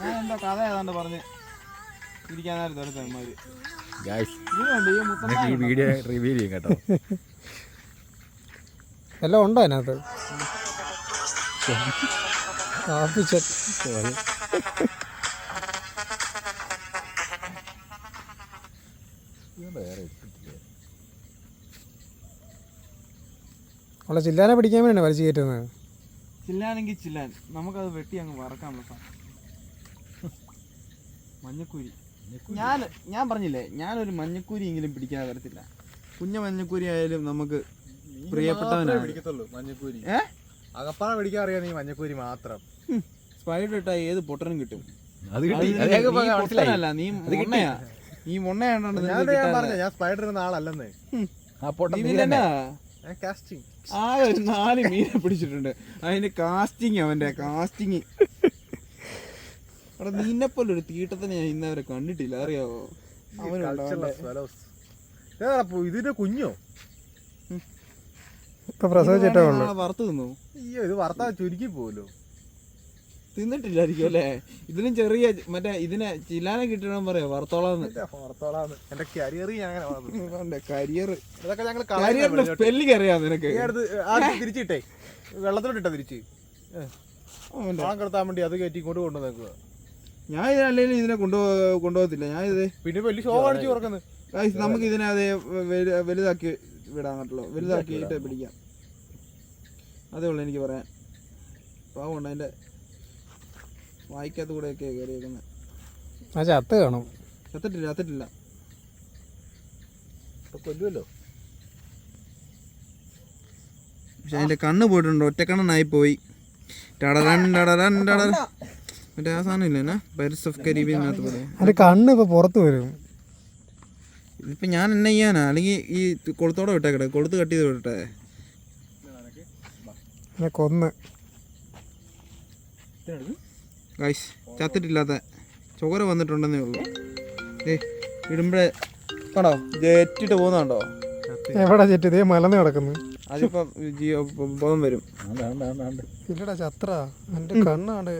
ഞാൻ എന്തോ കഥ ഏതാണ്ട് പറഞ്ഞ് ഇരിക്കാൻ ഒരു തെന്മാര് ഗായ്സ് ഇതിനുണ്ട് ഈ വീഡിയോ റിവീൽ ചെയ്യും കേട്ടോ. എല്ലാം ഉണ്ടോ അതിനകത്ത്? ഉള്ള ചില്ലാനെ പിടിക്കാൻ വേണ്ടിയാണ് വലിച്ചു കയറ്റുന്നത്? ചില്ലാനെങ്കിൽ ചില്ലാൻ. നമുക്കത് വെട്ടി അങ്ങ് വറക്കാനുള്ള സാധനം മഞ്ഞക്കൂരി. ഞാൻ ഞാൻ പറഞ്ഞില്ലേ ഞാനൊരു മഞ്ഞക്കൂരി എങ്കിലും പിടിക്കാൻ വരത്തില്ല. കുഞ്ഞ മഞ്ഞക്കൂരി ആയാലും നമുക്ക് പ്രിയപ്പെട്ടവനാണ്. പിടിക്കത്തുള്ളൂ മഞ്ഞക്കൂരി. ഏ? അകപ്പാറ പിടിക്കാൻ അറിയാം നീ മഞ്ഞക്കൂരി മാത്രം. സ്പൈഡർ ഇട്ടാ ഏത് പൊട്ടനും കിട്ടും. അത് അത് കിട്ടി. അത് ഞങ്ങൾക്ക് നീ മനസ്സിലായി പൊട്ടനല്ല നീ മൊണ്ണയാ. നീ മൊണ്ണയാണ്ടോണ്ട് ഞാൻ പറഞ്ഞു ഞാൻ സ്പൈഡർ ഇരുന്ന ആളല്ലെന്ന്. ആ പൊട്ടൻ നീ നീ തന്നെ. എന്നാ? ആ ഒരു നാല് മീനെ പിടിച്ചിട്ടുണ്ട്. അതിന്റെ കാസ്റ്റിംഗ് അവന്റെ കാസ്റ്റിംഗ് അവിടെ നിന്നെ പോലെ ഒരു തീട്ടത്തിനെ ഞാൻ ഇന്നവരെ കണ്ടിട്ടില്ല. അറിയാവോ? അവനുണ്ടോ ഇതിന്റെ കുഞ്ഞോ? ഇപ്പൊ പ്രസവിച്ചിട്ടേ വറുത്ത് തിന്നു? അയ്യോ ഇത് വറുത്താ ചുരുക്കി പോലോ തിന്നിട്ടില്ലായിരിക്കും അല്ലേ? ഇതിനും ചെറിയ മറ്റേ ഇതിനെ ചില്ലാനെ കിട്ടണം പറയാ വറുത്തോളാന്ന്. വർത്തോളാന്ന് എന്റെ കരിയർ ഞാൻ കരിയർ ഇതൊക്കെ ഞങ്ങൾ കരിയറിന്റെ സ്പെല്ലിംഗ് അറിയാം നിനക്ക്. തിരിച്ചിട്ടേ. വെള്ളത്തിലോട്ടിട്ട തിരിച്ച്. വളം കിടത്താൻ വേണ്ടി അത് കയറ്റി ഇങ്ങോട്ട് കൊണ്ടുവന്നേക്കുക ഞാൻ ഇതിനല്ലെങ്കിലും ഇതിനെ കൊണ്ടു കൊണ്ടുപോകത്തില്ല. ഞാൻ ഇത് പിന്നെ വലിയ ഷോ കാണിച്ചു തുറക്കുന്നത് നമുക്ക് ഇതിനെ അതേ വലുതാക്കി വിടാൻ പറ്റുള്ളൂ. വലുതാക്കിയിട്ട് പിടിക്കാം. അതേ ഉള്ളൂ എനിക്ക് പറയാൻ. പാവമുണ്ട് അതിന്റെ വായിക്കകത്ത് കൂടെയൊക്കെ കയറിയേക്കുന്നത് ആ ചത്ത് കാണും. ചത്തിട്ടില്ല ചത്തിട്ടില്ല. കൊല്ലുമല്ലോ പക്ഷെ അതിന്റെ കണ്ണ് പോയിട്ടുണ്ട് ഒറ്റക്കണ്ണനായി പോയി. ടടരൻ ടടരൻ ടടര മറ്റേ ആ സാധനം ഇല്ലേ എന്നാ? ഓഫ് കരീബിയനകത്ത് പോലെ. കണ്ണ് ഇപ്പൊ പുറത്ത് വരും. ഇപ്പൊ ഞാൻ എന്നെ ചെയ്യാനാ? അല്ലെങ്കിൽ ഈ കൊളുത്തോടെ വിട്ടേക്കട്ടെ കൊളുത്ത് കട്ട് ചെയ്ത് വിട്ടെ കൊന്ന്. ഗൈസ് ചത്തിട്ടില്ലാത്ത ചുവര വന്നിട്ടുണ്ടെന്നേ ഉള്ളൂ. ഏ ഇടുമ്പോഴേ കണ്ടോ? ജെറ്റിട്ട് പോകുന്നുണ്ടോ എവിടെ ജെറ്റ്? ഇതേ മലന്ന് കിടക്കുന്നു. അതിപ്പം ജിയോ ബോധം വരും. ഇല്ലടാ ചത്ര. എന്റെ കണ്ണാണ്.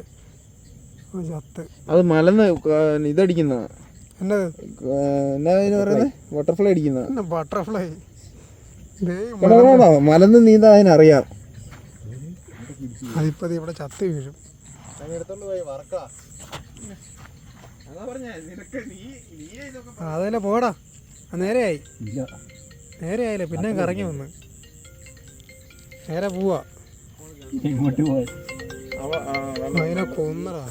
ചത്ത്. അത് മലന്ന് ഇതടിക്കുന്ന. എന്നാ ഇതിന് പറയുന്നത്? ബട്ടർഫ്ലൈ അടിക്കുന്ന. ബട്ടർഫ്ലൈ ദേ മലന്ന് നീന്താ അതിനറിയാം. അതിപ്പോ ദേ ഇവിടെ ചത്ത് വീഴും. അതല്ലേ പോടാ. ആ, നേരെയായി. നേരെ ആയില്ലേ പിന്നെ കറങ്ങി വന്ന്. നേരെ പോവാ. അതിനെ കൊന്നടാ.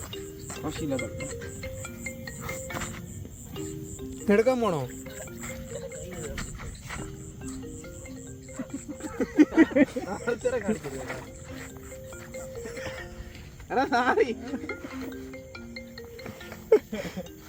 എടുക്കാൻ പോണോ? Tara, sakari.